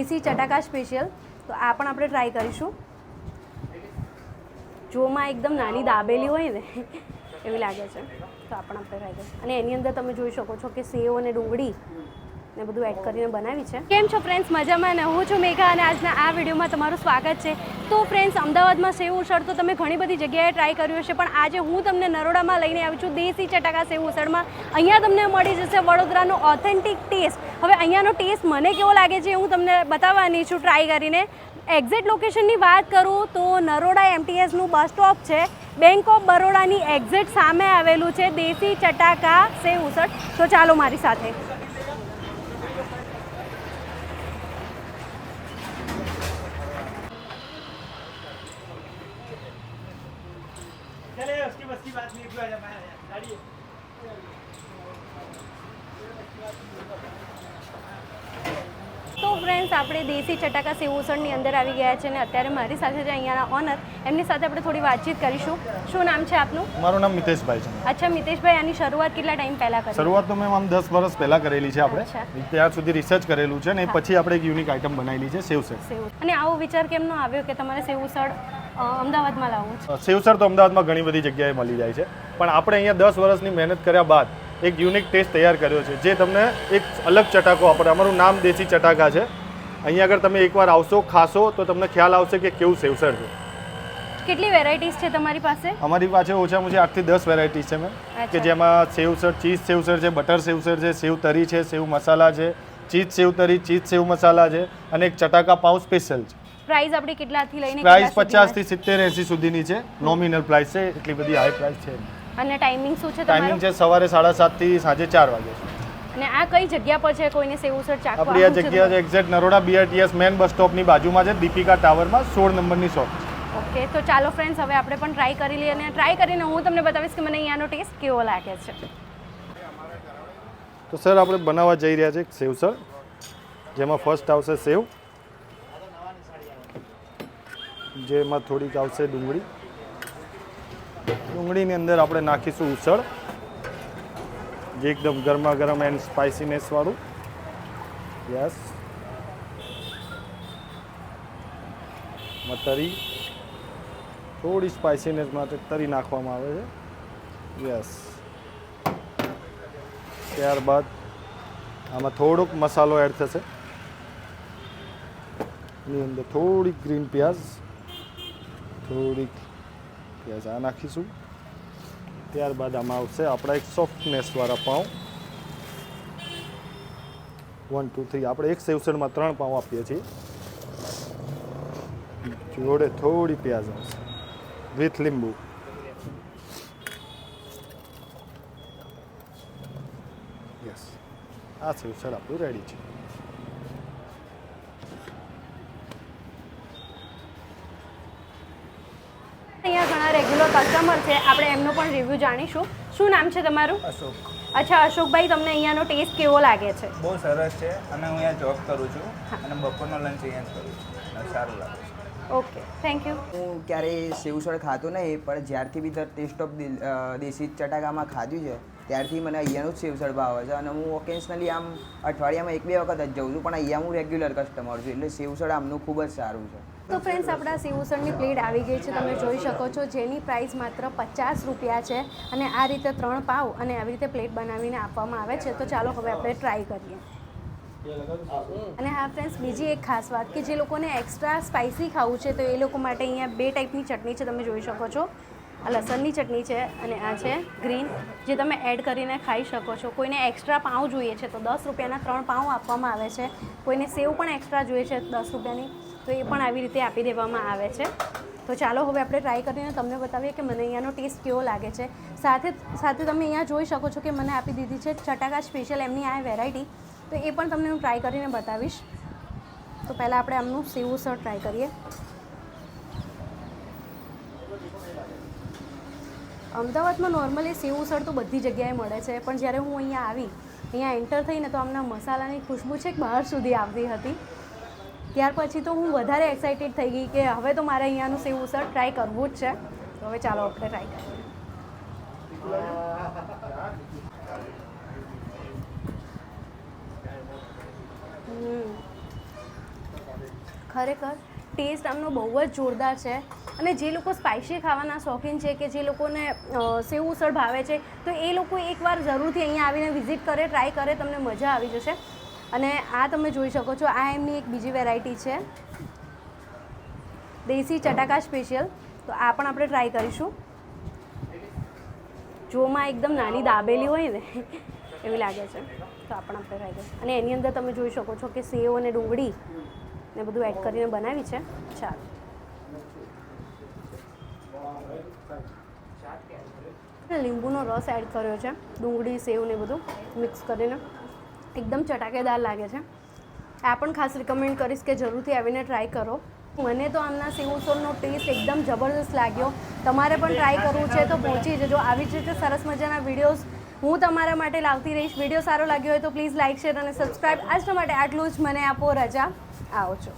દેશી ચટાકા સ્પેશિયલ, તો આ પણ આપણે ટ્રાય કરીશું. જોમાં એકદમ નાની દાબેલી હોય ને, એવી લાગે છે. તો આ પણ આપણે ટ્રાય કરીશું. અને એની અંદર તમે જોઈ શકો છો કે સેવ અને ડુંગળી ને બધું એડ કરીને બનાવી છે. કેમ છો ફ્રેન્ડ્સ મજામાં ને હું છું મેઘા અને આજના આ વિડીયોમાં તમારું સ્વાગત છે. તો ફ્રેન્ડ્સ અમદાવાદમાં સેવ ઉસળ તો તમે ઘણી બધી જગ્યાએ ટ્રાય કર્યું હશે, પણ આજે હું તમને નરોડામાં લઈને આવી છું, દેશી ચટાકા સેવ ઉસળમાં. અહીંયા તમને મળી જશે વડોદરાનો ઓથેન્ટિક ટેસ્ટ હવે અહીંયાનો ટેસ્ટ મને કેવો લાગે છે હું તમને બતાવવાની છું ટ્રાય કરીને. એક્ઝેક્ટ લોકેશનની વાત કરું તો નરોડા એમટીએસનું બસ સ્ટોપ છે. બેંક ઓફ બરોડાની એક્ઝેક્ટ સામે આવેલું છે દેશી ચટાકા સેવ ઉસળ. તો ચાલો મારી સાથે. चले उसकी बस की बात नहीं हुआ जब मैं गाड़ी તો ફ્રેન્ડ્સ આપણે દેશી ચટાકા સેવ ઉસળની અંદર આવી ગયા છે અને અત્યારે મારી સાથે છે અહીંયાના ઓનર એમની સાથે આપણે થોડી વાતચીત કરીશું શું નામ છે આપનું મારું નામ મિતેશભાઈ છે અચ્છા મિતેશભાઈ આની શરૂઆત કેટલા ટાઈમ પહેલાં કરી શરૂઆત તો મેમ આમ દસ વર્ષ પહેલાં કરેલી છે આપણે અચ્છા. ત્યાં સુધી રિસર્ચ કરેલું છે ને એ પછી આપણે એક યુનિક આઇટમ બનાવેલી છે સેવસર સેવ અને આવો વિચાર કેમનો આવ્યો કે તમારે સેવ ઉસળ અ, અમદાવાદમાં લાવવું છે. સેવસર તો અમદાવાદમાં ઘણી બધી જગ્યાએ મળી જાય છે. પણ આપણે અહીંયા દસ વર્ષની મહેનત કર્યા બાદ એક યુનિક ટેસ્ટ તૈયાર કર્યો છે. જે તમને એક અલગ ચટાકો આપણે અમારું નામ દેશી ચટાકા છે. અહીંયા આગળ તમે એકવાર આવશો ખાશો તો તમને ખ્યાલ આવશે કે કેવું સેવસર છે. કેટલી વેરાયટીઝ છે તમારી પાસે? અમારી પાસે ઓછામાં ઓછી આઠથી દસ વેરાયટી છે મેમ. કે. જેમાં સેવસર ચીઝ સેવસર છે બટર સેવસર છે સેવ તરી છે સેવ મસાલા છે ચીઝ સેવ તરી ચીઝ સેવ મસાલા છે અને એક ચટાકા પાઉં સ્પેશિયલ છે. પ્રાઇસ આપણે કેટલાથી લઈને પ્રાઇસ કેટલા પચાસ સુધીમાં થી સિત્તેર એંસી સુધીની છે. નોમિનલ પ્રાઇસ છે એટલી બધી હાઈ પ્રાઇસ છે. અને ટાઈમિંગ શું છે ટાઈમિંગ છે સવારે સાડા સાતથી સાંજે ચાર વાગે છે અને આ કઈ જગ્યા પર છે? કોઈને સેવ સર ચાખવા આપણી આ જગ્યા છે exact Naroda BRTS main bus સ્ટોપની બાજુમાં છે દીપિકા ટાવરમાં સોળ નંબરની શોપ ઓકે તો ચાલો ફ્રેન્ડ્સ હવે આપણે પણ ટ્રાય કરી લઈએ અને ટ્રાય કરીને હું તમને બતાવીશ કે મને અહીંયાનો ટેસ્ટ કેવો લાગે છે. તો સર આપણે બનાવવા જઈ રહ્યા છે સેવસર જેમાં ફર્સ્ટ આવશે સેવ. જેમાં થોડીક આવશે ડુંગળી. ડુંગળીની અંદર આપણે નાખીશું ઉસળ. જે એકદમ ગરમા ગરમ એન્ડ સ્પાઇસીનેસવાળું યસ તરી. થોડી સ્પાઇસીનેસ માટે તરી નાખવામાં આવે છે. યસ ત્યારબાદ આમાં થોડોક મસાલો એડ થશે. એની અંદર થોડીક ગ્રીન પ્યાઝ થોડીક પ્યાઝ આ નાખીશું. ત્યારબાદ આમાં આવશે આપણા એક સોફ્ટનેસવાળા પાઉં. વન ટુ થ્રી આપણે એક સેવસળમાં ત્રણ પાઉં આપીએ છીએ. જોડે થોડી પ્યાઝ આવશે. વિથ લીંબુ. યસ આ સેવસેડ આપણું રેડી છે અહીંયા ઘણા રેગ્યુલર કસ્ટમર છે આપણે એમનો પણ રિવ્યૂ જાણીશું. શું નામ છે તમારું? અશોક. અચ્છા અશોકભાઈ તમને અહીંયાનો ટેસ્ટ કેવો લાગે છે? બહુ સરસ છે. અને હું અહીંયા જોબ કરું છું. અને બપોરનો લંચ અહીંયા જ કરું છું. સારું લાગે છે. ઓકે થેન્ક યુ હું ક્યારેય સેવસળ ખાતો નહીં પણ જ્યારથી બી ટેસ્ટ ઓફ દેશી ચટાકામાં ખાધું છે ત્યારથી મને અહીંયાનું જ સેવસળ ભાવે છે. અને હું ઓકેશનલી આમ અઠવાડિયામાં એક બે વખત જ જઉં છું પણ અહીંયા હું રેગ્યુલર કસ્ટમર છું એટલે સેવસળ આમનું ખૂબ જ સારું છે. તો ફ્રેન્ડ્સ આપણા સેવસળની પ્લેટ આવી ગઈ છે. તમે જોઈ શકો છો, જેની પ્રાઇસ માત્ર પચાસ રૂપિયા છે અને આ રીતે ત્રણ પાવ અને આવી રીતે પ્લેટ બનાવીને આપવામાં આવે છે. તો ચાલો હવે આપણે ટ્રાય કરીએ. અને હા ફ્રેન્ડ્સ બીજી એક ખાસ વાત કે જે લોકોને એક્સ્ટ્રા સ્પાઇસી ખાવું છે, તો એ લોકો માટે અહીંયા બે ટાઈપની ચટણી છે. તમે જોઈ શકો છો. આ લસણની ચટણી છે અને આ છે ગ્રીન જે તમે એડ કરીને ખાઈ શકો છો. કોઈને એક્સ્ટ્રા પાઉં જોઈએ છે, તો દસ રૂપિયાના ત્રણ પાઉં આપવામાં આવે છે. કોઈને સેવ પણ એક્સ્ટ્રા જોઈએ છે, દસ રૂપિયાની. તો એ પણ આવી રીતે આપી દેવામાં આવે છે. તો ચાલો હવે આપણે ટ્રાય કરીને તમને બતાવીએ કે મને અહીંયાનો ટેસ્ટ કેવો લાગે છે. સાથે સાથે તમે અહીંયા જોઈ શકો છો કે મને આપી દીધી છે ચટાકા સ્પેશિયલ એમની આ વેરાયટી તો એ પણ તમને હું ટ્રાય કરીને બતાવીશ. તો પહેલાં આપણે આમનું સેવું સર ટ્રાય કરીએ. અમદાવાદમાં નોર્મલી સેવું સર તો બધી જગ્યાએ મળે છે, પણ જ્યારે હું અહીંયા આવી, અહીંયા એન્ટર થઈને તો આમના મસાલાની ખુશ્બુ છે બહાર સુધી આવતી હતી. ત્યાર પછી તો હું વધારે એક્સાઇટેડ થઈ ગઈ કે હવે તો મારે અહીંયાનું સેવ ઉસળ ટ્રાય કરવું જ છે. તો હવે ચાલો આપણે ટ્રાય કરીએ. ખરેખર ટેસ્ટ આમનો બહુ જ જોરદાર છે. અને જે લોકો સ્પાઇસી ખાવાના શોખીન છે કે જે લોકોને સેવ ઉસળ ભાવે છે, તો એ લોકો એકવાર જરૂરથી અહીંયા આવીને વિઝિટ કરે ટ્રાય કરે, તમને મજા આવી જશે. અને આ તમે જોઈ શકો છો, આ એમની એક બીજી વેરાયટી છે. દેશી ચટાકા સ્પેશિયલ તો આ પણ આપણે ટ્રાય કરીશું. જોમાં એકદમ નાની દાબેલી હોય ને, એવી લાગે છે. તો આ પણ આપણે ટ્રાય કરીશું. અને એની અંદર તમે જોઈ શકો છો કે સેવ અને ડુંગળી ને બધું એડ કરીને બનાવી છે. ચાલો. લીંબુનો રસ એડ કર્યો છે. ડુંગળી, સેવ ને બધું મિક્સ કરીને. એકદમ ચટાકેદાર લાગે છે. આ પણ ખાસ રિકમેન્ડ કરીશ કે જરૂરથી આવીને ટ્રાય કરો. મને તો આમના સેવ ઉસળનો ટેસ્ટ એકદમ જબરદસ્ત લાગ્યો. તમારે પણ ટ્રાય કરવું છે તો પહોંચી જજો. આવી જ રીતે સરસ મજાના વિડીયોઝ હું તમારા માટે લાવતી રહીશ. વીડિયો સારો લાગ્યો હોય તો પ્લીઝ લાઇક શેર અને સબસ્ક્રાઈબ આજ માટે આટલું જ. મને આપો રજા. આવો છો.